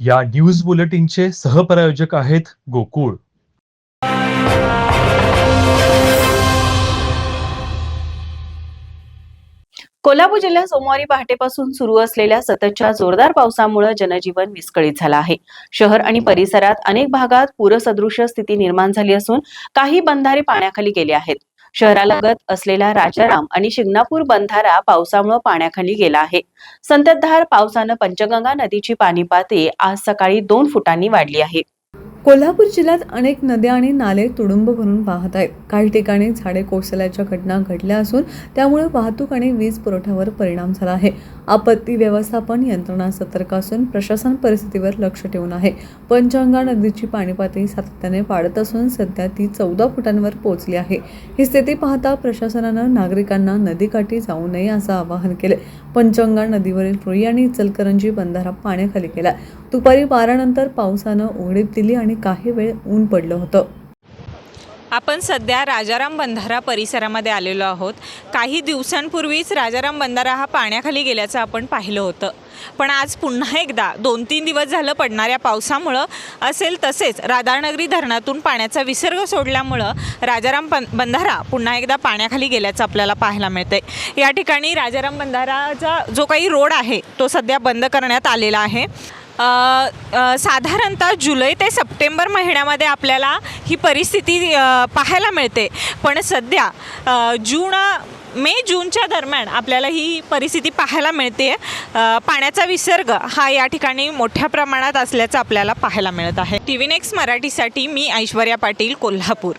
या न्यूज बुलेटिनचे सहप्रायोजक आहेत गोकुळ. कोल्हापूर जिल्ह्यात सोमवारी पहाटेपासून सुरू असलेल्या सततच्या जोरदार पावसामुळे जनजीवन विस्कळीत झालं आहे. शहर आणि परिसरात अनेक भागात पूरसदृश्य स्थिती निर्माण झाली असून काही बंधारे पाण्याखाली गेले आहेत. शहरालगत असलेला राजाराम आणि शिंगणापूर बंधारा पावसामुळे पाण्याखाली गेला आहे. संततधार पावसानं पंचगंगा नदीची पाणी पातळी आज सकाळी दोन फुटांनी वाढली आहे. कोल्हापूर जिल्ह्यात अनेक नद्या आणि नाले तुडुंब भरून वाहत आहेत. काही ठिकाणी झाडे कोसळल्याच्या घटना घडल्या असून त्यामुळे वाहतूक आणि वीज पुरवठ्यावर परिणाम झाला आहे. आपत्ती व्यवस्थापन यंत्रणा सतर्क असून प्रशासन परिस्थितीवर लक्ष ठेवून आहे. पंचगंगा नदीची पाणी पातळी सातत्याने वाढत असून सध्या ती चौदा फुटांवर पोहोचली आहे. ही स्थिती पाहता प्रशासनानं नागरिकांना नदीकाठी जाऊ नये असं आवाहन केले. पंचगंगा नदीवरील रुई आणि इचलकरंजी बंधारा पाण्याखाली केला दुपारी बारानंतर पावसानं उघडीप दिली आणि काही वेळ ऊन पडलं होतं. आपण सध्या राजाराम बंधारा परिसरामध्ये आलेलो आहोत. काही दिवसांपूर्वीच राजाराम बंधारा हा पाण्याखाली गेल्याचं आपण पाहिलं होतं. पण आज पुन्हा एकदा दोन तीन दिवस झालं पडणाऱ्या पावसामुळं असेल तसेच राधानगरी धरणातून पाण्याचा विसर्ग सोडल्यामुळं राजाराम बं बंधारा पुन्हा एकदा पाण्याखाली गेल्याचं आपल्याला पाहायला मिळतंय. या ठिकाणी राजाराम बंधाराचा जो काही रोड आहे तो सध्या बंद करण्यात आलेला आहे. साधारणतः जुलै ते सप्टेंबर महिन्यामध्ये आपल्याला ही परिस्थिती पाहायला मिळते. पण सध्या जून मे जूनच्या दरम्यान आपल्याला ही परिस्थिती पाहायला मिळते पाण्याचा विसर्ग हा या ठिकाणी मोठ्या प्रमाणात असल्याचं आपल्याला पाहायला मिळत आहे. टी व्ही नेक्स्ट मराठीसाठी मी ऐश्वर्या पाटील कोल्हापूर.